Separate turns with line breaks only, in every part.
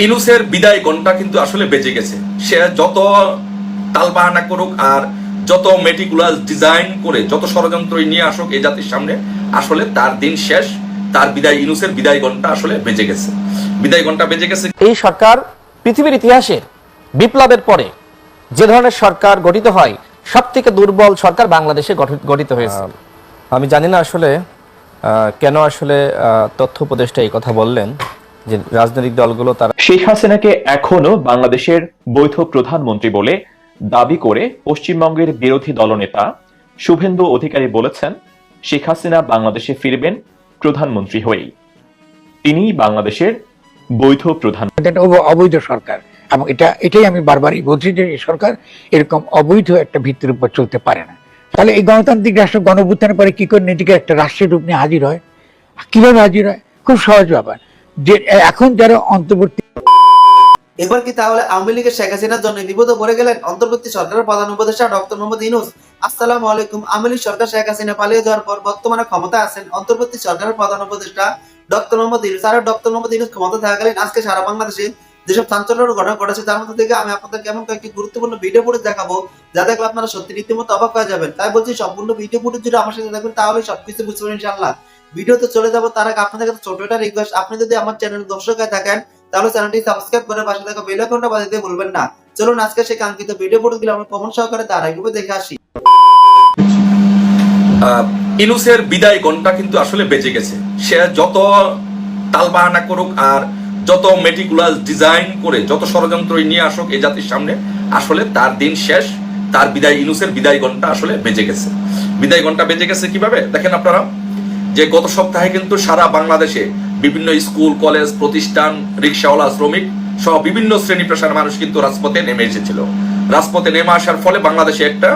ইনুসের বিদায় ঘণ্টা কিন্তু আসলে বেঁচে গেছে। সে যত তালবাহানা করুক আর যত মেটিকুলাস ডিজাইন করে যত ষড়যন্ত্রই নিয়ে আসুক এই জাতির সামনে আসলে তার দিন শেষ তার বিদায় ইনুসের বিদায় ঘণ্টা আসলে বেঁচে গেছে। বিদায় ঘণ্টা বেঁচে গেছে।
এই সরকার পৃথিবীর ইতিহাসে বিপ্লবের পরে যে ধরনের সরকার গঠিত হয় সব থেকে দুর্বল সরকার বাংলাদেশে গঠিত- হয়েছে।
আমি জানি না আসলে আহ, কেন আসলে আহ, তথ্য উপদেষ্টা এই কথা বললেন। যে রাজনৈতিক দলগুলো তারা
শেখ হাসিনাকে এখনও বাংলাদেশের বৈধ প্রধানমন্ত্রী বলে দাবি করে পশ্চিমবঙ্গের বিরোধী দলনেতা শুভেন্দু অধিকারী বলেছেন শেখ হাসিনা বাংলাদেশে ফিরবেন প্রধানমন্ত্রী হয়েই। তিনিই বাংলাদেশের বৈধ প্রধান
অবৈধ সরকার এবং এটা এটাই আমি বারবারই বলছি যে সরকার এরকম অবৈধ একটা ভিত্তির উপর চলতে পারে না। তাহলে এই গণতান্ত্রিক রাষ্ট্র গণভুত্থানের পরে কি করে নিজেকে একটা রাষ্ট্রের রূপ নিয়ে হাজির হয়? কীভাবে হাজির হয়? খুব সহজ ব্যাপার। এখন যারা অন্তর্বর্তী
এবার কি তাহলে আওয়ামী লীগের শেখ হাসিনার জন্য বিপদে পড়ে গেলেন অন্তর্বর্তী সরকারের প্রধান উপদেষ্টা ডক্টর মোহাম্মদ ইনুস আসসালামু আলাইকুম। আওয়ামী লীগ সরকার শেখ হাসিনা পালিয়ে যাওয়ার পর বর্তমানে ক্ষমতা আছেন অন্তর্বর্তী সরকারের প্রধান উপদেষ্টা ডক্টর মোহাম্মদ ইনুস আর ডক্টর মোহাম্মদ ইনুস ক্ষমতা থাকাকালীন আজকে সারা বাংলাদেশে যেসব চাঞ্চল্যের ঘটনা ঘটেছে, তার মধ্যে থেকে আমি আপনাদের কেমন কয়েকটি গুরুত্বপূর্ণ ভিডিও ফুটেজ দেখাবো, যা দেখলে আপনারা সত্যি রীতিমতো অবাক হয়ে যাবেন। তাই বলছি, সম্পূর্ণ ভিডিও ফুটেজ যদি আমার সাথে দেখবেন তাহলে সবকিছু বুঝতে পারেন ইনশাআল্লাহ। ভিডিওতে চলে যাব, তার আগে আপনাদের কাছে ছোট একটা রিকোয়েস্ট আপনি যদি আমার চ্যানেল দর্শক হয়ে থাকেন, তাহলে চ্যানেলটি সাবস্ক্রাইব করে পাশে থাকা বেল আইকনটা বাজাতে ভুলবেন না। চলুন আজকে সেই কাঙ্ক্ষিত ভিডিও ফুটেজগুলো আমরা প্রমাণ সহকারে তার আগে দেখে আসি।
ইনুসের বিদায় ঘণ্টা কিন্তু আসলে বেঁচে গেছে। সে যত তালবাহানা করুক আর যত মেটিকুলাস ডিজাইন করে, যত ষড়যন্ত্র নিয়ে আসুক এই জাতির সামনে, আসলে তার দিন শেষ, তার বিদায়, ইনুসের বিদায় ঘণ্টা আসলে বেঁচে গেছে। বিদায় ঘণ্টা বেঁচে গেছে কীভাবে? দেখেন আপনারা। যে গত সপ্তাহে কিন্তু সারা বাংলাদেশে বিভিন্ন স্কুল, কলেজ, প্রতিষ্ঠান, রিক্সাওয়ালা, শ্রমিক সহ বিভিন্ন শ্রেণি পেশার মানুষ কিন্তু রাজপথে নেমে এসেছিল। রাজপথে নেমে আসার ফলে বাংলাদেশে একটা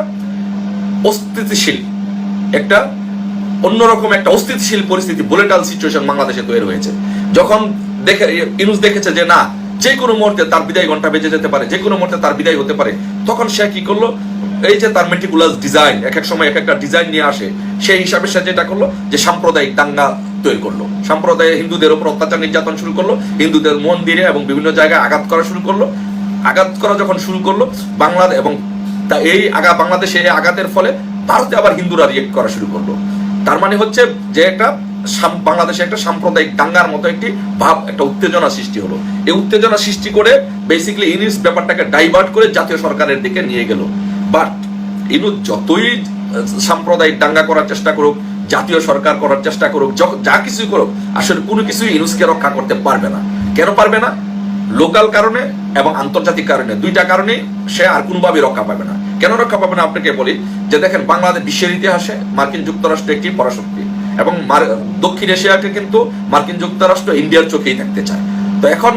অস্থিতিশীল, একটা অন্যরকম একটা অস্থিতিশীল পরিস্থিতি বুলেটাল সিচুয়েশন বাংলাদেশে তৈরি হয়েছে। যখন দেখে ইনুস দেখেছে যে না, যে কোনো মুহূর্তে তার বিদায় ঘণ্টা বেজে যেতে পারে, যে কোনো মুহূর্তে তার বিদায় হতে পারে, তখন সে কি করল? এই যে তার মেটিকুলাস ডিজাইন এক এক সময় এক একটা ডিজাইন নিয়ে আসে, সেই হিসাবে সে যেটা করল, যে সাম্প্রদায়িক দাঙ্গা তৈরি করল। সম্প্রদায় হিন্দুদের উপর অত্যাচার নির্যাতন শুরু করল, হিন্দুদের মন্দিরে এবং বিভিন্ন জায়গায় আঘাত করা শুরু করল। আঘাত করা যখন শুরু করল বাংলাদেশ এবং তা এই আগা বাংলাদেশে এই আঘাতের ফলে ভারতে আবার হিন্দুরা রিয়েক্ট করা শুরু করল। তার মানে হচ্ছে যে একটা বাংলাদেশে একটা সাম্প্রদায়িক দাঙ্গার মতো একটি ভাব, একটা উত্তেজনা সৃষ্টি হলো। এই উত্তেজনা সৃষ্টি করে বেসিক্যালি ইনিস ব্যাপারটাকে ডাইভার্ট করে জাতীয় সরকারের দিকে নিয়ে গেল। বাট ইনু যতই সাম্প্রদায়িক দাঙ্গা করার চেষ্টা করুক, জাতীয় সরকার করার চেষ্টা করুক যা কিছুই করুক, আসলে কোনো কিছুই ইনুসকে রক্ষা করতে পারবে না। কেন পারবে না? লোকাল কারণে এবং আন্তর্জাতিক কারণে। দুইটা কারণে সে আর কোনোভাবে রক্ষা পাবে না। কেন রক্ষা পাবে না? আপনাকে বলি যে দেখেন, বাংলাদেশ বিশ্বের ইতিহাসে মার্কিন যুক্তরাষ্ট্র একটি পরাশক্তি এবং দক্ষিণ এশিয়াকে কিন্তু মার্কিন যুক্তরাষ্ট্র ইন্ডিয়ার চোখেই থাকতে চায়। তো এখন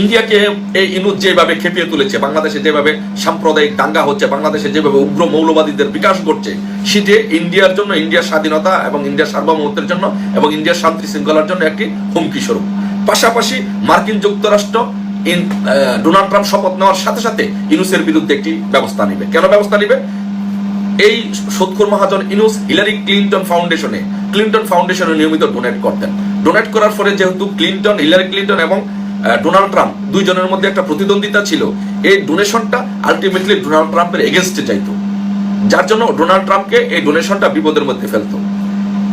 ইন্ডিয়াকে এই ইনুদ যেভাবে খেপিয়ে তুলেছে, বাংলাদেশে যেভাবে সাম্প্রদায়িক দাঙ্গা হচ্ছে, বাংলাদেশে যেভাবে উগ্র মৌলবাদীদের বিকাশ ঘটছে, সেটি ইন্ডিয়ার জন্য, ইন্ডিয়ার স্বাধীনতা এবং ইন্ডিয়ার সার্বভৌমত্বের জন্য এবং ইন্ডিয়ার শান্তি শৃঙ্খলার জন্য একটি হুমকি স্বরূপ। পাশাপাশি মার্কিন যুক্তরাষ্ট্র ডোনাল্ড ট্রাম্প শপথ নেওয়ার সাথে সাথে ইনুসের বিরুদ্ধে একটি ব্যবস্থা নেবে। কেন ব্যবস্থা নেবে? এই সুৎখুর মহাজন ইনুস হিলারি ক্লিনটন ফাউন্ডেশনে ক্লিনটন ফাউন্ডেশনে নিয়মিত ডোনেট করতেন। ডোনেট করার ফলে যেহেতু ক্লিনটন, হিলারি ক্লিনটন এবং ডোনাল্ড ট্রাম্প দুইজনের মধ্যে একটা প্রতিদ্বন্দ্বিতা ছিল। এই ডোনেশনটা আলটিমেটলি ডোনাল্ড ট্রাম্পের এগেনস্টে যাইতো যার জন্য ডোনাল্ড ট্রাম্পকে এই ডোনেশনটা বিপদের মধ্যে ফেলত।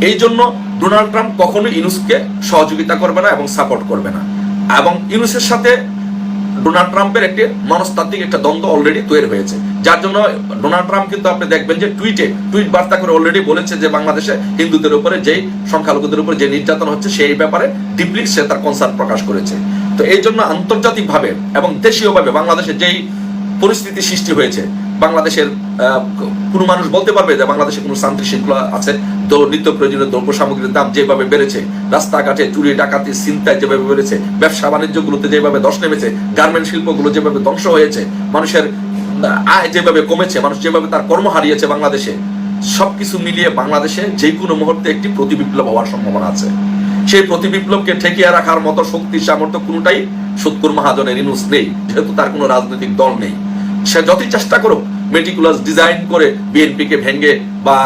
এই জন্য ডোনাল্ড ট্রাম্প কখনোই ইউনুসকে সহযোগিতা করবে না এবং সাপোর্ট করবে না। এবং ইনুসের সাথে ডোনাল্ড ট্রাম্পের একটি মনস্তাত্ত্বিক একটা দ্বন্দ্ব অলরেডি তৈরি হয়েছে। যার জন্য ডোনাল্ড ট্রাম্প কিন্তু আপনি দেখবেন যে টুইটে, টুইট বার্তা করে অলরেডি বলেছে যে বাংলাদেশে হিন্দুদের উপরে যেই সংখ্যালঘুদের উপরে যে নির্যাতন হচ্ছে, সেই ব্যাপারে ডিপলি সে তার কনসার্ন প্রকাশ করেছে। তো এই জন্য আন্তর্জাতিকভাবে এবং দেশীয়ভাবে বাংলাদেশে যেই পরিস্থিতি সৃষ্টি হয়েছে। বাংলাদেশের কোনো মানুষ বলতে পারবে যে বাংলাদেশে কোনো শান্তি শৃঙ্খলা আছে? তো নিত্য প্রয়োজনীয় দ্রব্য সামগ্রীর দাম যেভাবে বেড়েছে, রাস্তাঘাটে চুরি, ডাকাতি চিন্তায় যেভাবে বেড়েছে, ব্যবসা বাণিজ্যগুলোতে যেভাবে ধস নেমেছে গার্মেন্ট শিল্পগুলো যেভাবে ধ্বংস হয়েছে, মানুষের আয় যেভাবে কমেছে, মানুষ যেভাবে তার কর্ম হারিয়েছে বাংলাদেশে, সবকিছু মিলিয়ে বাংলাদেশে যে কোনো মুহূর্তে একটি প্রতি বিপ্লব হওয়ার সম্ভাবনা আছে। সেই প্রতি বিপ্লবকে ঠেকিয়ে রাখার মতো শক্তি, সামর্থ্য কোনোটাই সত্তর মহাজনের ইনুস নেই, যেহেতু তার কোনো রাজনৈতিক দল নেই। সে যতই চেষ্টা করুক মেটিকুলাস ডিজাইন করে বিএনপিকে ভেঙে বা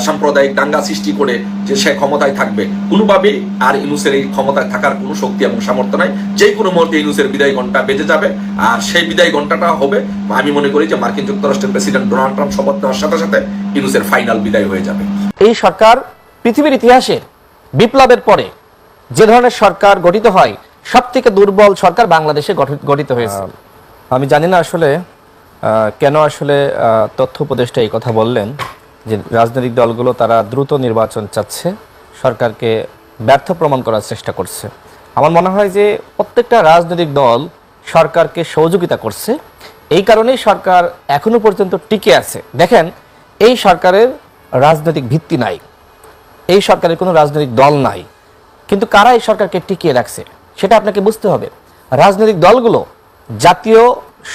সাম্প্রদায়িক দাঙ্গা সৃষ্টি করে যে সে ক্ষমতায় থাকবে কোনোভাবেই আর ইনুসের এই ক্ষমতায় থাকার কোনো শক্তি এবং সামর্থ্য নাই। যে কোনো মুহূর্তে ইনুসের বিদায় ঘণ্টা বেজে যাবে আর সেই বিদায় ঘন্টাটা হবে আমি মনে করি যে মার্কিন যুক্তরাষ্ট্রের প্রেসিডেন্ট ডোনাল্ড ট্রাম্প শপথ নেওয়ার সাথে সাথে ইনুসের ফাইনাল বিদায় হয়ে যাবে।
এই সরকার পৃথিবীর ইতিহাসের বিপ্লবের পরে যে ধরনের সরকার গঠিত হয় সব থেকে দুর্বল সরকার বাংলাদেশে গঠিত- গঠিত হয়েছে।
আমি জানি না আসলে কেন আসলে তথ্য উপদেষ্টা এই কথা বললেন যে রাজনৈতিক দলগুলো তারা দ্রুত নির্বাচন চাচ্ছে, সরকারকে ব্যর্থ প্রমাণ করার চেষ্টা করছে। আমার মনে হয় যে প্রত্যেকটা রাজনৈতিক দল সরকারকে সহযোগিতা করছে। এই কারণেই সরকার এখনও পর্যন্ত টিকে আছে। দেখেন, এই সরকারের রাজনৈতিক ভিত্তি নাই, এই সরকারের কোনো রাজনৈতিক দল নাই। কিন্তু কারা এই সরকারকে টিকিয়ে রাখছে, সেটা আপনাকে বুঝতে হবে। রাজনৈতিক দলগুলো জাতীয়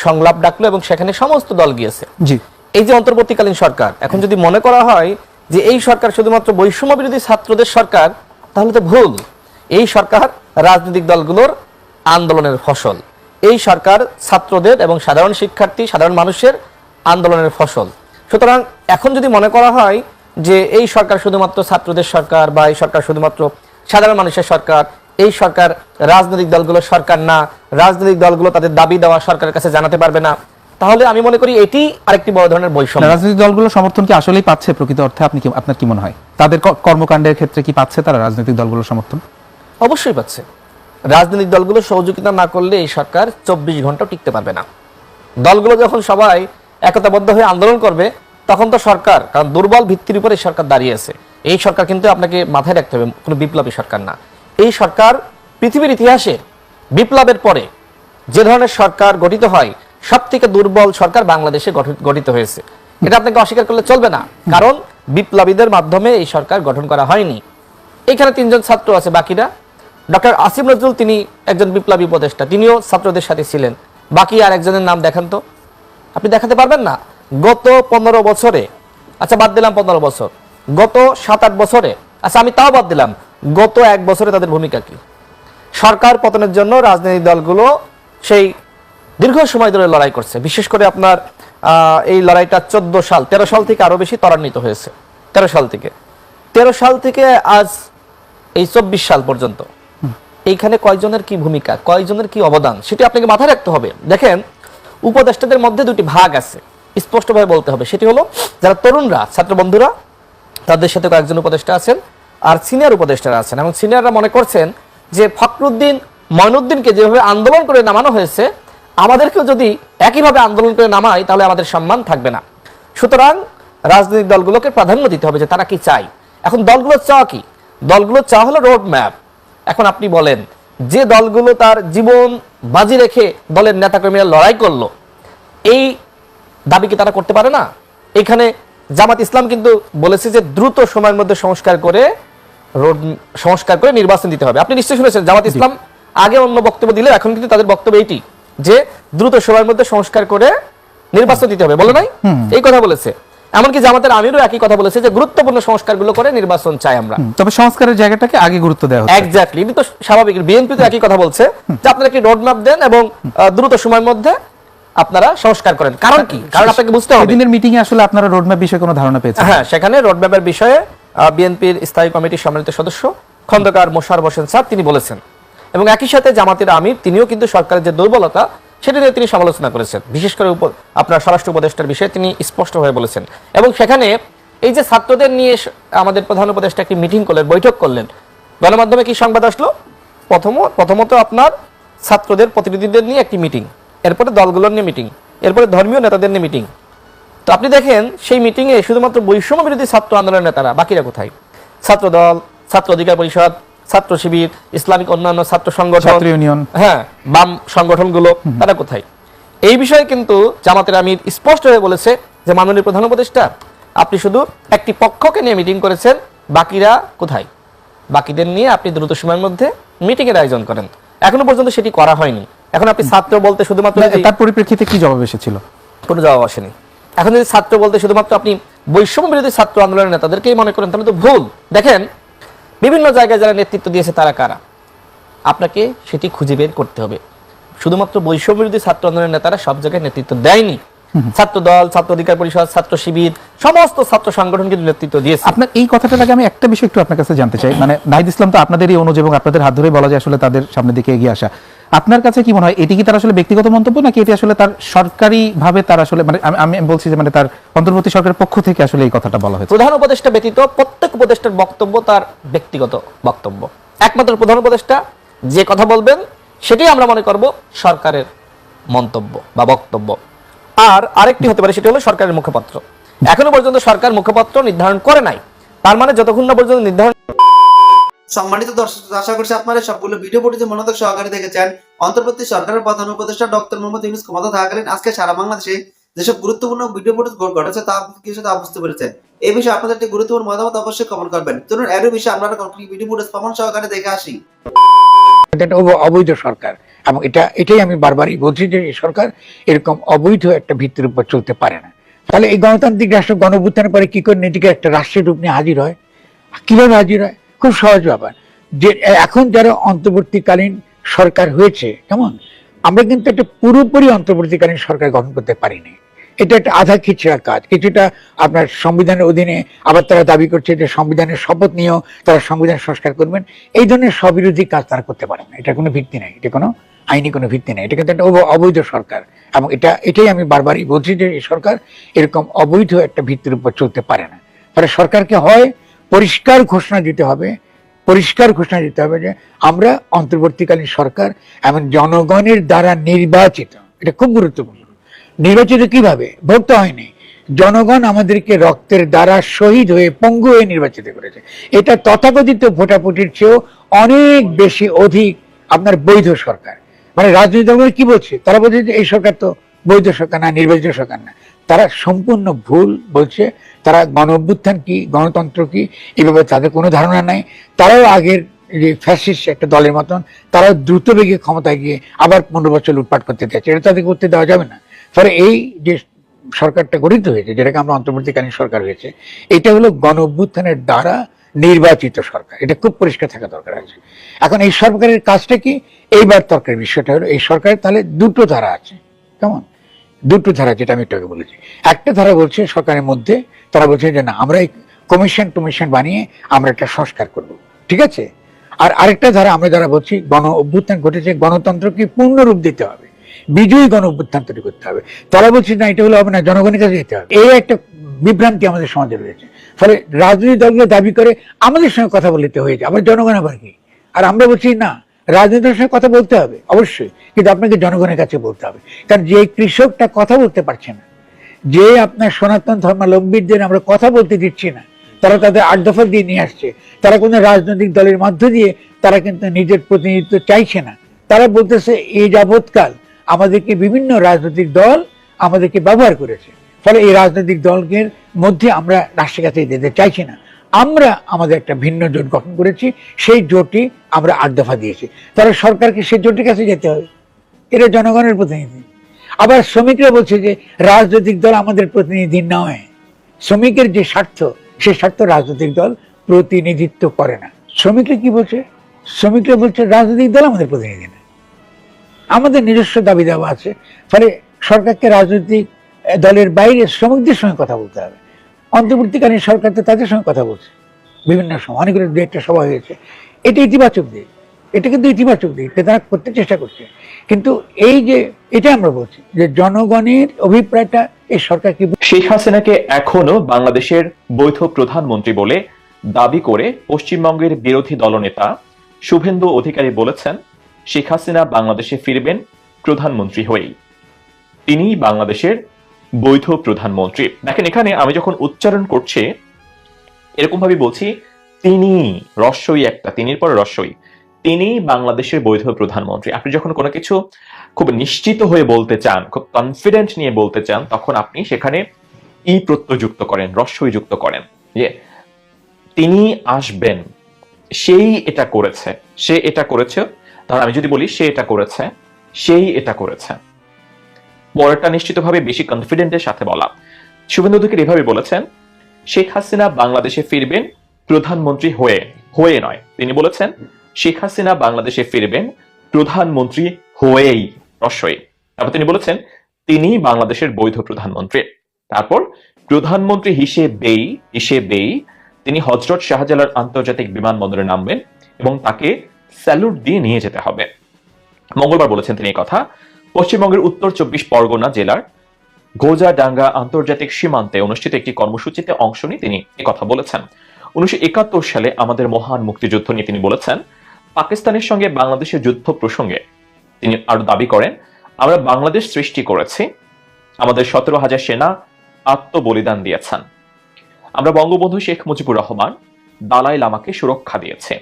সংলাপ ডাকলো এবং সেখানে সমস্ত দল গিয়েছে।
জি।
এই যে অন্তর্বর্তীকালীন সরকার এখন যদি মনে করা হয় যে এই সরকার শুধুমাত্র বৈষম্য বিরোধী ছাত্রদের সরকার তাহলে তো ভুল। এই সরকার রাজনৈতিক দলগুলোর আন্দোলনের ফসল। এই সরকার ছাত্রদের এবং সাধারণ শিক্ষার্থী সাধারণ মানুষের আন্দোলনের ফসল। সুতরাং এখন যদি মনে করা হয় যে এই সরকার শুধুমাত্র ছাত্রদের সরকার বা এই সরকার শুধুমাত্র সাধারণ মানুষের সরকার এই সরকার রাজনৈতিক দলগুলোর সরকার না রাজনৈতিক দলগুলো তাদের দাবি দেওয়া সরকারের কাছে জানাতে পারবে না। তাহলে আমি মনে করি এটি আরেকটি বড় ধরনের বৈষম্য।
রাজনৈতিক দলগুলো সমর্থন কি আসলেই পাচ্ছে? প্রকৃত অর্থে আপনি কি আপনার কি মনে হয়? তাদের কর্মকাণ্ডের ক্ষেত্রে কি পাচ্ছে তারা রাজনৈতিক দলগুলোর সমর্থন?
অবশ্যই পাচ্ছে। রাজনৈতিক দলগুলো সহযোগিতা না করলে এই সরকার চব্বিশ ঘণ্টা টিকতে পারবে না। দলগুলো যখন সবাই একতাবদ্ধ হয়ে আন্দোলন করবে তখন তো সরকার কারণ দুর্বল ভিত্তির উপরে সরকার দাঁড়িয়ে আছে। এই সরকার কিন্তু আপনাকে মাথায় রাখতে হবে কোনো বিপ্লবী সরকার না। এই সরকার পৃথিবীর ইতিহাসে বিপ্লবের পরে যে ধরনের সরকার গঠিত হয় সব থেকে দুর্বল সরকার বাংলাদেশে গঠিত- হয়েছে। এটা আপনাকে অস্বীকার করলে চলবে না, কারণ বিপ্লবীদের মাধ্যমে এই সরকার গঠন করা হয়নি। এখানে তিনজন ছাত্র আছে, বাকিরা। ডক্টর আসিম নজরুল, তিনি একজন বিপ্লবী উপদেষ্টা, তিনিও ছাত্রদের সাথে ছিলেন। বাকি আর একজনের নাম দেখান তো। আপনি দেখাতে পারবেন না? গত পনেরো বছরে আচ্ছা বাদ দিলাম পনেরো বছর। গত সাত আট বছরে আচ্ছা আমি তাও বাদ দিলাম। গত এক বছরে তাদের ভূমিকা কি? সরকার পতনের জন্য রাজনৈতিক দলগুলো সেই দীর্ঘ সময় ধরে লড়াই করছে। বিশেষ করে আপনার এই লড়াইটা চোদ্দ সাল, তেরো সাল থেকে আরও বেশি ত্বরান্বিত হয়েছে। তেরো সাল থেকে। তেরো সাল থেকে আজ এই চব্বিশ সাল পর্যন্ত। এইখানে কয়জনের কি ভূমিকা, কয়জনের কি অবদান, সেটি আপনাকে মাথায় রাখতে হবে। দেখেন, উপদেষ্টাদের মধ্যে দুটি ভাগ আছে। স্পষ্টভাবে বলতে হবে, সেটি হলো যারা তরুণরা, ছাত্র বন্ধুরা তাদের সাথে কয়েকজন উপদেষ্টা আছেন আর সিনিয়র উপদেষ্টারা আছেন। এবং সিনিয়ররা মনে করছেন যে ফখরুদ্দিন ময়নুদ্দিনকে যেভাবে আন্দোলন করে নামানো হয়েছে, আমাদেরকেও যদি একইভাবে আন্দোলন করে নামায়, তাহলে আমাদের সম্মান থাকবে না। সুতরাং রাজনৈতিক দলগুলোকে প্রাধান্য দিতে হবে যে তারা কি চাই এখন দলগুলো চাওয়া কি? দলগুলো চাওয়া হলো রোড ম্যাপ এখন আপনি বলেন, যে দলগুলো তার জীবন বাজি রেখে দলের নেতাকর্মীরা লড়াই করল, এই দাবি কি তারা করতে পারে না? এখানে জামাত ইসলাম কিন্তু বলেছে যে দ্রুত সময়ের মধ্যে সংস্কার করে রোড সংস্কার করে নির্বাচন দিতে হবে। আপনি নিশ্চয়ই শুনেছেন জামাত ইসলাম আগে অন্য বক্তব্য দিলে এখন কিন্তু তাদের বক্তব্য এইটি যে দ্রুত সময়ের মধ্যে সংস্কার করে নির্বাচন দিতে হবে। বলে নাই? এই কথা বলেছে। এমনকি জামাতের আমিরও একই কথা বলেছে যে গুরুত্বপূর্ণ সংস্কারগুলো করে নির্বাচন চাই আমরা।
তবে সংস্কারের জায়গাটাকে আগে গুরুত্ব দেওয়া হচ্ছে।
এক্স্যাক্টলি তো স্বাভাবিক। বিএনপি তো একই কথা বলছে যে আপনারা একটি রোড ম্যাপ দেন এবং দ্রুত সময়ের মধ্যে আপনারা সংস্কার করেন। কারণ কি? কারণ আপনাকে বুঝতে হবে।
সেদিনের মিটিং এ আসলে আপনারা রোডম্যাপ বিষয়ে কোনো ধারণা পেয়েছেন?
হ্যাঁ সেখানে রোডম্যাপের বিষয়ে বিএনপির স্থায়ী কমিটির সম্মানিত সদস্য খন্দকার মোশার হোসেন স্যার তিনি বলেছেন। এবং একই সাথে জামাতের আমির তিনিও কিন্তু সরকারের যে দুর্বলতা সেটা নিয়ে তিনি সমালোচনা করেছেন। বিশেষ করে উপ- আপনার স্বরাষ্ট্র উপদেষ্টার বিষয়ে তিনি স্পষ্টভাবে বলেছেন। এবং সেখানে এই যে ছাত্রদের নিয়ে আমাদের প্রধান উপদেষ্টা একটি মিটিং করলেন বৈঠক করলেন গণমাধ্যমে কি সংবাদ আসলো? প্রথম প্রথমত আপনার ছাত্রদের প্রতিনিধিদের নিয়ে একটি মিটিং এরপরে দলগুলোর নিয়ে মিটিং এরপরে ধর্মীয় নেতাদের নিয়ে মিটিং তো আপনি দেখেন সেই মিটিংয়ে শুধুমাত্র বৈষম্য বিরোধী ছাত্র আন্দোলনের নেতারা বাকিরা কোথায়? ছাত্র দল ছাত্র অধিকার পরিষদ ছাত্র শিবির ইসলামিক অন্যান্য ছাত্র সংগঠন
ইউনিয়ন।
হ্যাঁ বাম সংগঠনগুলো তারা কোথায়? এই বিষয়ে কিন্তু জামাতের আমির স্পষ্ট হয়ে বলেছে যে মাননীয় প্রধান উপদেষ্টা আপনি শুধু একটি পক্ষকে নিয়ে মিটিং করেছেন বাকিরা কোথায়? বাকিদের নিয়ে আপনি দ্রুত সময়ের মধ্যে মিটিংয়ের আয়োজন করেন। এখনও পর্যন্ত সেটি করা হয়নি। এখন আপনি ছাত্র বলতে শুধুমাত্র
তার পরিপ্রেক্ষিতে কি জবাব এসেছিল?
কোনো জবাব আসেনি। এখন যদি ছাত্র বলতে শুধুমাত্র আপনি বৈষম্য বিরোধী ছাত্র আন্দোলনের নেতাদেরকেই মনে করেন তাহলে তো ভুল। দেখেন বিভিন্ন জায়গায় যারা নেতৃত্ব দিয়েছে তারা কারা? আপনাকে সেটি খুঁজে বের করতে হবে। শুধুমাত্র বৈষম্য বিরোধী ছাত্র আন্দোলনের নেতারা সব জায়গায় নেতৃত্ব দেয়নি। ছাত্র দল ছাত্র অধিকার পরিষদ ছাত্র শিবির সমস্ত ছাত্র সংগঠন কিন্তু নেতৃত্ব দিয়েছে।
আপনার এই কথাটার আগে আমি একটা বিষয় একটু আপনার কাছে জানতে চাই। মানে নাহিদ ইসলাম তো আপনাদেরই অনুজ এবং আপনাদের হাত ধরে বলা যায় আসলে তাদের সামনের দিকে এগিয়ে আসা। আপনার কাছে কি মনে হয়? এটি কি তার আসলে ব্যক্তিগত মন্তব্য নাকি এটি আসলে তার সরকারি ভাবে তার আসলে মানে আমি- বলছি যে মানে তার অন্তর্বর্তী সরকারের পক্ষ থেকে আসলে এই কথাটা বলা হয়েছে?
প্রধান উপদেষ্টা ব্যতীত প্রত্যেক উপদেষ্টার বক্তব্য তার ব্যক্তিগত বক্তব্য। একমাত্র প্রধান উপদেষ্টা যে কথা বলবেন, সেটাই আমরা মনে করব সরকারের মন্তব্য বা বক্তব্য। আর আরেকটি হতে পারে, সেটা হলো সরকারের মুখপাত্র। এখনও পর্যন্ত সরকার মুখপাত্র নির্ধারণ করে নাই। তার মানে যতক্ষণ না পর্যন্ত নির্ধারণ
সম্মানিত দর্শক আশা করছি আপনারা সবগুলো ভিডিও পড়েছে মনোযোগ সহকারে দেখেছেন। অন্তর্বর্তী সরকারের প্রধান উপদেষ্টা ডক্টর মোহাম্মদ ইউনুস ক্ষমতা থাকাকালীন আজকে সারা বাংলাদেশে যেসব গুরুত্বপূর্ণ ভিডিও ফুটেজ ঘটেছে, তা কিছু তা বুঝতে পেরেছেন? এই বিষয়ে আপনাদের একটি গুরুত্বপূর্ণ মতামত অবশ্যই কমেন্ট করবেন। চলুন এর বিষয়ে আমরা ভিডিও ফুটেজ প্রমাণ সহকারে দেখে আসি।
এটা অবৈধ সরকার, এবং এটা এটাই আমি বারবারই বলছি যে এই সরকার এরকম অবৈধ একটা ভিত্তির উপর চলতে পারে না। তাহলে এই গণতান্ত্রিক রাষ্ট্র গণভুত্থানের পরে কি করে নিজেকে একটা রাষ্ট্রের রূপ নিয়ে হাজির হয়? কীভাবে হাজির হয়? খুব সহজ ব্যাপার। যে এখন যারা অন্তর্বর্তীকালীন সরকার হয়েছে, কেমন? আমরা কিন্তু একটা পুরোপুরি অন্তর্বর্তীকালীন সরকার গঠন করতে পারিনি। এটা একটা আধা খিচড়া কাজ। কিছুটা আপনার সংবিধানের অধীনে আবার তারা দাবি করছে যে সংবিধানের শপথ নিয়েও তারা সংবিধান সংস্কার করবেন। এই ধরনের স্ববিরোধী কাজ তারা করতে পারে না। এটা কোনো ভিত্তি নেই। এটা কোনো আইনি কোনো ভিত্তি নেই। এটা কিন্তু একটা অবৈধ সরকার। এবং এটা, এটাই আমি বারবারই বলছি যে, এই সরকার এরকম অবৈধ একটা ভিত্তির উপর চলতে পারে না। ফলে সরকারকে হয়? পরিষ্কার ঘোষণা দিতে হবে, পরিষ্কার ঘোষণা দিতে হবে যে আমরা অন্তর্বর্তীকালীন সরকার এবং জনগণের দ্বারা নির্বাচিত, এটা খুব গুরুত্বপূর্ণ। নির্বাচিত কীভাবে? ভোট তো হয়নি। জনগণ আমাদেরকে রক্তের দ্বারা শহীদ হয়ে পঙ্গু হয়ে নির্বাচিত করেছে। এটা তথাকথিত ভোটাভুটির চেয়েও অনেক বেশি অধিক আপনার বৈধ সরকার। মানে রাজনৈতিক দলগুলো কি বলছে? তারা বলছে যে এই সরকার তো বৈধ সরকার না, নির্বাচিত সরকার না। তারা সম্পূর্ণ ভুল বলছে, তারা গণ অভ্যুত্থান কি, গণতন্ত্র কি ব্যাপারে তাদের কোনো ধারণা নাই। তারাও আগের যে ফ্যাসিস্ট একটা দলের মতন, তারাও দ্রুত বেগে ক্ষমতায় গিয়ে আবার পনেরো বছর লুটপাট করতে চাইছে। এটা তাদের করতে দেওয়া যাবে না। ফলে এই যে সরকারটা গঠিত হয়েছে, যেটাকে আমরা অন্তর্বর্তীকালীন সরকার হয়েছে, এটা হলো গণ অভ্যুত্থানের দ্বারা নির্বাচিত সরকার। এটা খুব পরিষ্কার থাকা দরকার আছে। এখন এই সরকারের কাজটা কি? এইবার তর্কের বিষয়টা হলো, এই সরকারের তাহলে দুটো ধারা আছে। কেমন? দুটো ধারা যেটা আমি একটু আগে বলেছি। একটা ধারা বলছে সরকারের মধ্যে, তারা বলছে যে না, আমরা কমিশন টমিশন বানিয়ে আমরা একটা সংস্কার করব। ঠিক আছে? আর আরেকটা ধারা আমরা যারা বলছি, গণ অভ্যুত্থান ঘটেছে, গণতন্ত্রকে পূর্ণ রূপ দিতে হবে। বিজয়ী গণ অভ্যুত্থান তৈরি করতে হবে। তারা বলছে না, এটা হলো হবে না, জনগণের কাছে যেতে হবে। এই একটা বিভ্রান্তি আমাদের সমাজে রয়েছে। ফলে রাজনৈতিক দলগুলো দাবি করে আমাদের সঙ্গে কথা বলতে হয়েছে আবার জনগণ আবার কি? আর আমরা বলছি না রাজনীতির সঙ্গে কথা বলতে হবে, অবশ্যই। কিন্তু আপনাকে জনগণের কাছে বলতে হবে। কারণ যে কৃষকটা কথা বলতে পারছে না যে আপনার সনাতন ধর্মাবলম্বীদের আমরা কথা বলতে দিচ্ছি না, তারা তাদের আট দফা দিয়ে নিয়ে আসছে। তারা কোনো রাজনৈতিক দলের মধ্য দিয়ে তারা কিন্তু নিজের প্রতিনিধিত্ব চাইছে না। তারা বলতেছে, এই যাবৎকাল আমাদেরকে বিভিন্ন রাজনৈতিক দল আমাদেরকে ব্যবহার করেছে। ফলে এই রাজনৈতিক দলের মধ্যে আমরা রাষ্ট্রের কাছে যেতে চাইছি না। আমরা আমাদের একটা ভিন্ন জোট গঠন করেছি, সেই জোটই আমরা আট দফা দিয়েছি। তাহলে সরকারকে সেই জোটের কাছে যেতে হবে এটা জনগণের প্রতিনিধি। আবার শ্রমিকরা বলছে যে রাজনৈতিক দল আমাদের প্রতিনিধি নয়। শ্রমিকের যে স্বার্থ সেই স্বার্থ রাজনৈতিক দল প্রতিনিধিত্ব করে না। শ্রমিকরা কি বলছে? শ্রমিকরা বলছে রাজনৈতিক দল আমাদের প্রতিনিধি না। আমাদের নিজস্ব দাবি দেওয়া আছে। ফলে সরকারকে রাজনৈতিক দলের বাইরে শ্রমিকদের সঙ্গে কথা বলতে হবে। অন্তর্বর্তীকালীন সরকার তো তাদের সঙ্গে কথা বলছে। বিভিন্ন সময় অনেকগুলো দু একটা সভা হয়েছে। এটা ইতিবাচক দিক। এটা কিন্তু ইতিবাচক দিক। এটা তারা করতে চেষ্টা করছে। কিন্তু এই যে, এটা আমরা বলছি যে জনগণের অভিপ্রায়টা এই সরকার কি
শেখ হাসিনাকে এখনও বাংলাদেশের বৈধ প্রধানমন্ত্রী বলে দাবি করে পশ্চিমবঙ্গের বিরোধী দলনেতা শুভেন্দু অধিকারী বলেছেন, শেখ হাসিনা বাংলাদেশে ফিরবেন প্রধানমন্ত্রী হয়েই। তিনি বাংলাদেশের বৈধ প্রধানমন্ত্রী। দেখেন, এখানে আমি যখন উচ্চারণ করছি এরকম ভাবে বলছি, তিনি রস্যই একটা, তিনির পরে রস্যই। তিনি বাংলাদেশের বৈধ প্রধানমন্ত্রী। আপনি যখন কোনো কিছু খুব নিশ্চিত হয়ে বলতে চান, খুব কনফিডেন্ট নিয়ে বলতে চান, তখন আপনি সেখানে ই প্রত্যয় যুক্ত করেন, রস্যই যুক্ত করেন। যে, তিনি আসবেন, সেই এটা করেছে, সে এটা করেছে। তাহলে আমি যদি বলি, সে এটা করেছে, সেই এটা করেছে। পরেরটা নিশ্চিতভাবে বেশি কনফিডেন্টের সাথে বলা। শুভেন্দু অধিকারী এভাবে বলেছেন, শেখ হাসিনা বাংলাদেশে ফিরবেন, প্রধানমন্ত্রী হয়ে হয়ে নয়। তিনি বলেছেন, শেখ হাসিনা বাংলাদেশে ফিরবেন, প্রধানমন্ত্রী হয়েই রস্যই তারপর তিনি বলেছেন, তিনি বাংলাদেশের বৈধ প্রধানমন্ত্রী। তারপর, প্রধানমন্ত্রী হিসেবেই হিসেবেই তিনি হজরত শাহজালাল আন্তর্জাতিক বিমানবন্দরে নামবেন এবং তাকে স্যালুট দিয়ে নিয়ে যেতে হবে। মঙ্গলবার বলেছেন তিনি কথা। পশ্চিমবঙ্গের উত্তর চব্বিশ পরগনা জেলার গোজাডাঙ্গা আন্তর্জাতিক সীমান্তে অনুষ্ঠিত একটি কর্মসূচিতে অংশ নিয়ে তিনি কথা বলেছেন। উনিশশো একাত্তর সালে আমাদের মহান মুক্তিযুদ্ধ নিয়ে তিনি বলেছেন, পাকিস্তানের সঙ্গে বাংলাদেশের যুদ্ধ প্রসঙ্গে তিনি আরও দাবি করেন, আমরা বাংলাদেশ সৃষ্টি করেছি, আমাদের সতেরো হাজার সেনা আত্মবলিদান দিয়েছেন। আমরা বঙ্গবন্ধু শেখ মুজিবুর রহমান দালাই লামাকে সুরক্ষা দিয়েছে।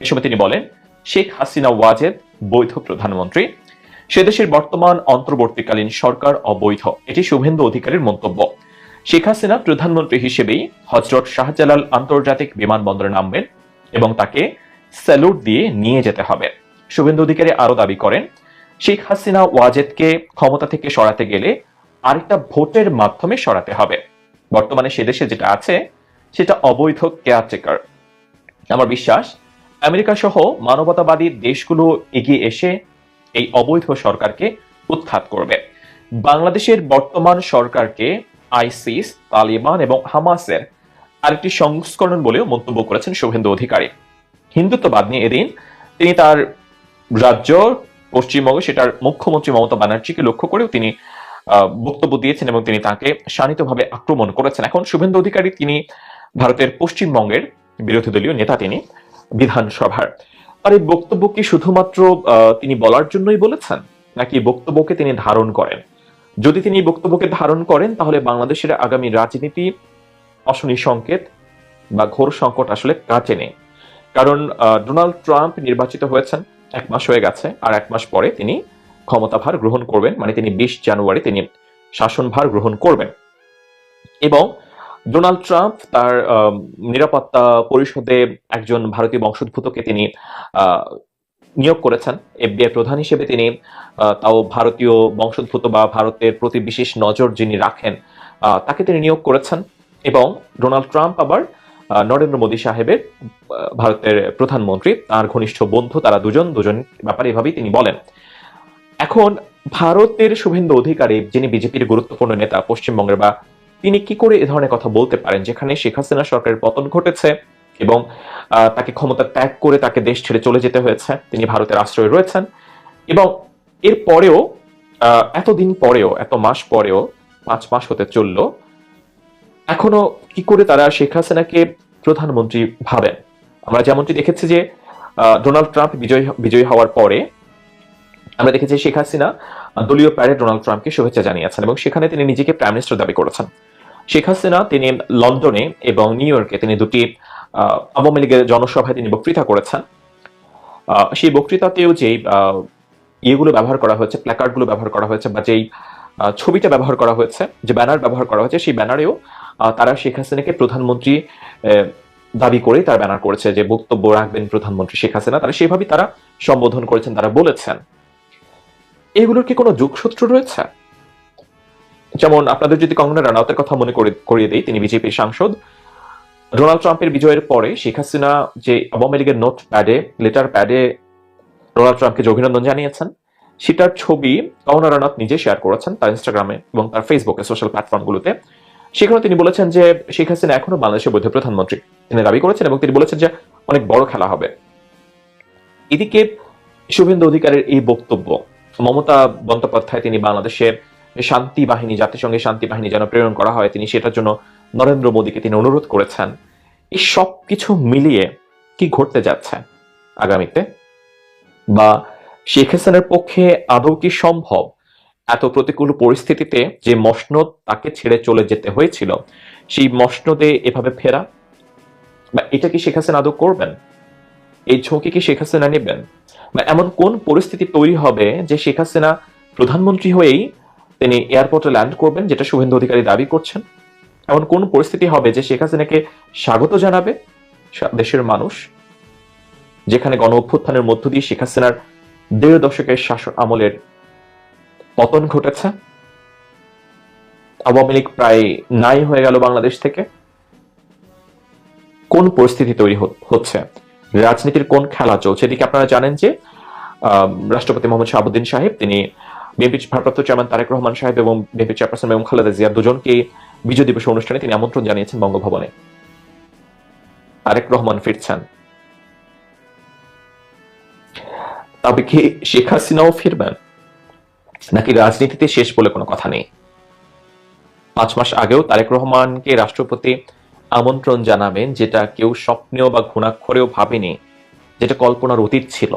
এ সময় তিনি বলেন, শেখ হাসিনা ওয়াজেদ, বৈধ প্রধানমন্ত্রী সে দেশের বর্তমান অন্তর্বর্তীকালীন সরকার অবৈধ। এটি শুভেন্দু অধিকারীর মন্তব্য। শেখ হাসিনা প্রধানমন্ত্রী হিসেবেই হজরত শাহজালাল আন্তর্জাতিক বিমানবন্দরে নামবেন এবং তাকে স্যালুট দিয়ে নিয়ে যেতে হবে। শুভেন্দু অধিকারী আরও দাবি করেন, শেখ হাসিনা ওয়াজেদকে ক্ষমতা থেকে সরাতে গেলে আরেকটা ভোটের মাধ্যমে সরাতে হবে। বর্তমানে সে দেশে যেটা আছে, সেটা অবৈধ কেয়ারটেকার। আমার বিশ্বাস আমেরিকা সহ মানবতাবাদী দেশগুলো এগিয়ে এসে এই অবৈধ সরকারকে উৎখাত করবে। বাংলাদেশের বর্তমান সরকারকে আইসিস, তালিবান এবং হামাসের আরেকটি সংস্করণ বলেও মন্তব্য করেছেন শুভেন্দু অধিকারী। হিন্দুত্ববাদ নিয়ে এদিন তিনি তার রাজ্য, পশ্চিমবঙ্গ, সেটার মুখ্যমন্ত্রী মমতা ব্যানার্জিকে লক্ষ্য করেও তিনি বক্তব্য দিয়েছেন এবং তিনি তাকে শানিতভাবে আক্রমণ করেছেন। এখন শুভেন্দু অধিকারী তিনি ভারতের পশ্চিমবঙ্গের বিরোধী দলীয় নেতা তিনি বিধানসভার। আর এই বক্তব্য কি শুধুমাত্র তিনি বলার জন্যই বলেছেন, নাকি বক্তব্যকে তিনি ধারণ করেন? যদি তিনি বক্তব্যকে ধারণ করেন, তাহলে বাংলাদেশের আগামী রাজনীতি অশনি সংকেত বা ঘোর সংকট আসলে কাটে নেই। কারণ ডোনাল্ড ট্রাম্প নির্বাচিত হয়েছেন, এক মাস হয়ে গেছে, আর এক মাস পরে তিনি ক্ষমতাভার গ্রহণ করবেন মানে তিনি বিশ জানুয়ারি তিনি শাসনভার গ্রহণ করবেন। এবং ডোনাল্ড ট্রাম্প তার নিরাপত্তা পরিষদে একজন ভারতীয় বংশোদ্ভূতকে তিনি নিয়োগ করেছেন। এফবিআই প্রধান হিসেবে তিনি তাও ভারতীয় বংশোদ্ভূত বা ভারতের প্রতি বিশেষ নজর যিনি রাখেন তাকে তিনি নিয়োগ করেছেন এবং ডোনাল্ড ট্রাম্প আবার নরেন্দ্র মোদী সাহেবের ভারতের প্রধানমন্ত্রী, তার ঘনিষ্ঠ বন্ধু, তারা দুজন দুজন ব্যাপারে এভাবেই তিনি বলেন। এখন ভারতের শুভেন্দু অধিকারী, যিনি বিজেপির গুরুত্বপূর্ণ নেতা, পশ্চিমবঙ্গের বা তিনি কি করে এ ধরনের কথা বলতে পারেন? যেখানে শেখ হাসিনা সরকারের পতন ঘটেছে এবং তাকে ক্ষমতা ত্যাগ করে তাকে দেশ ছেড়ে চলে যেতে হয়েছে। তিনি ভারতের আশ্রয়ে রয়েছেন। এবং এর পরেও এতদিন পরেও, এত মাস পরেও, পাঁচ মাস হতে চলল, এখনও কি করে তারা শেখ হাসিনাকে প্রধানমন্ত্রী ভাবেন? আমরা যেমনটি দেখেছি যে ডোনাল্ড ট্রাম্প বিজয়, বিজয়ী হওয়ার পরে, আমরা দেখেছি শেখ হাসিনা দলীয় প্যারে ডোনাল্ড ট্রাম্পকে শুভেচ্ছা জানিয়েছেন এবং সেখানে তিনি নিজেকে প্রাইম মিনিস্টার দাবি করেছেন। শেখ হাসিনা তিনি লন্ডনে এবং নিউ ইয়র্কে তিনি দুটি আওয়ামী লীগের জনসভায় তিনি বক্তৃতা করেছেন। সেই বক্তৃতাতেও যেই ইয়েগুলো ব্যবহার করা হয়েছে, প্ল্যাকার্ডগুলো ব্যবহার করা হয়েছে বা যেই ছবিটা ব্যবহার করা হয়েছে, যে ব্যানার ব্যবহার করা হয়েছে, সেই ব্যানারেও তারা শেখ হাসিনাকে প্রধানমন্ত্রী দাবি করে তার ব্যানার করেছে যে বক্তব্য রাখবেন প্রধানমন্ত্রী শেখ হাসিনা। তারা সেভাবেই তারা সম্বোধন করেছেন, তারা বলেছেন। এগুলোর কি কোনো যোগসূত্র রয়েছে? যেমন আপনাদের যদি কঙ্গনা রানাউতের কথা মনে করে করিয়ে দেই, তিনি বিজেপির সাংসদ। ডোনাল্ড ট্রাম্পের বিজয়ের পরে শেখ হাসিনা যে আওয়ামী লীগের নোট প্যাডে, লেটার প্যাডে ডোনাল্ড ট্রাম্পকে অভিনন্দন জানিয়েছেন, সেটার ছবি কঙ্গনা রানাউত নিজে শেয়ার করেছেন তার ইনস্টাগ্রামে এবং তার ফেসবুকে সোশ্যাল প্ল্যাটফর্মগুলোতে। সেখানে তিনি বলেছেন যে শেখ হাসিনা এখনও বাংলাদেশের বৈধ প্রধানমন্ত্রী তিনি দাবি করেছেন এবং তিনি বলেছেন যে অনেক বড় খেলা হবে। এদিকে শুভেন্দু অধিকারের এই বক্তব্য, মমতা বন্দ্যোপাধ্যায় তিনি বাংলাদেশের শান্তি বাহিনী জাতিসংঘের শান্তি বাহিনী যেন প্রেরণ করা হয়, তিনি সেটার জন্য নরেন্দ্র মোদীকে তিনি অনুরোধ করেছেন। এই সব কিছু মিলিয়ে কি ঘটতে যাচ্ছে আগামীতে? বা শেখ হাসিনার পক্ষে আদৌ কি সম্ভব? এত প্রতিকূল পরিস্থিতিতে যে মসনদ তাকে ছেড়ে চলে যেতে হয়েছিল, সেই মসনদে এভাবে ফেরা? বা এটা কি শেখ হাসিনা আদৌ করবেন? এই ঝুঁকি কি শেখ হাসিনা নেবেন? বা এমন কোন পরিস্থিতি তৈরি হবে যে শেখ হাসিনা প্রধানমন্ত্রী হয়েই তিনি এয়ারপোর্টে ল্যান্ড করবেন, যেটা শুভেন্দু অধিকারী দাবি করছেন। এমন কোন পরিস্থিতি হবে যে শেখ হাসিনাকে স্বাগত জানাবে দেশের মানুষ, যেখানে গণ অভ্যুত্থানের মধ্য দিয়ে শেখ হাসিনার দেড় দশকের শাসন আমলের পতন ঘটেছে। আওয়ামী লীগ প্রায় নাই হয়ে গেল বাংলাদেশ থেকে। কোন পরিস্থিতি তৈরি হচ্ছে? রাজনীতির কোন খেলা চলছে? এদিকে আপনারা জানেন যে রাষ্ট্রপতি মোহাম্মদ শাহাবুদ্দিন সাহেব, তিনি বিএনপি ভারপ্রাপ্ত চেয়ারম্যান তারেক রহমান সাহেব এবং বিএনপি চেয়ারপারসন খালেদা জিয়া দুজনকে বিজয় দিবস অনুষ্ঠানে তিনি আমন্ত্রণ জানিয়েছেন বঙ্গভবনে। তারেক রহমান ফিরছেন। তবে কি শেখ হাসিনাও ফিরবেন? নাকি রাজনীতিতে শেষ বলে কোনো কথা নেই? পাঁচ মাস আগেও তারেক রহমানকে রাষ্ট্রপতি আমন্ত্রণ জানাবেন, যেটা কেউ স্বপ্নেও বা ঘুণাক্ষরেও ভাবেনি, যেটা কল্পনার অতীত ছিল।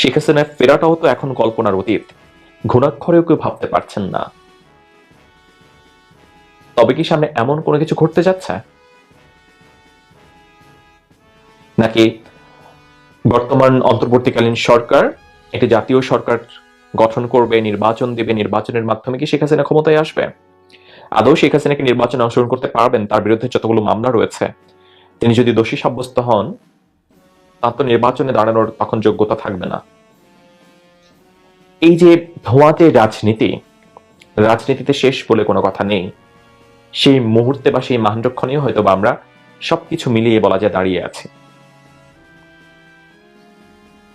শেখ হাসিনার ফেরাটাও তো এখন কল্পনার অতীত। ঘুণাক্ষরেও কেউ ভাবতে পারছেন না। তবে কি সামনে এমন কোনো কিছু ঘটতে যাচ্ছে? নাকি বর্তমান অন্তর্বর্তীকালীন সরকার একটি জাতীয় সরকার গঠন করবে, নির্বাচন দেবে, নির্বাচনের মাধ্যমে কি শেখ হাসিনা ক্ষমতায় আসবে? আদৌ শেখ হাসিনাকে নির্বাচনে অংশগ্রহণ করতে পারবেন? তার বিরুদ্ধে যতগুলো মামলা রয়েছে, তিনি যদি দোষী সাব্যস্ত হন তার তো নির্বাচনে দাঁড়ানোর তখন যোগ্যতা থাকবে না। এই যে ধোঁয়াতে রাজনীতি, রাজনীতিতে শেষ বলে কোনো কথা নেই। সেই মুহূর্তে বা সেই মাহেন্দ্রক্ষণেও হয়তো বা আমরা সবকিছু মিলিয়ে বলা যায় দাঁড়িয়ে আছে।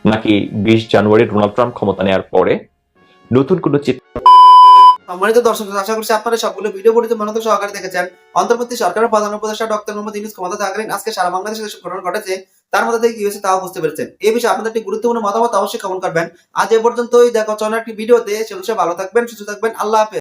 নাকি বিশ জানুয়ারি ডোনাল্ড ট্রাম্প ক্ষমতা নেওয়ার পরে নতুন কোনো চিত্র
সম্মানিত দর্শক, আশা করছি আপনারা সবগুলো ভিডিও পড়িতে মনোযোগ সহকারে দেখেছেন। অন্তর্বর্তী সরকারের প্রধান উপদেষ্টা ডক্টর মোহাম্মদ ইউনুস ক্ষমতা থাকলেন আজকে সারা বাংলাদেশে ঘটনা ঘটেছে তার মধ্যে থেকে কি হয়েছে তাও বুঝতে পেরেছেন। এই বিষয়ে আপনাদের একটি গুরুত্বপূর্ণ মতামত অবশ্যই কমেন্ট করবেন। আজ এ পর্যন্তই। দেখো চলো একটি ভিডিওতে। সে বিষয়ে ভালো থাকবেন, সুস্থ থাকবেন। আল্লাহ হাফেজ।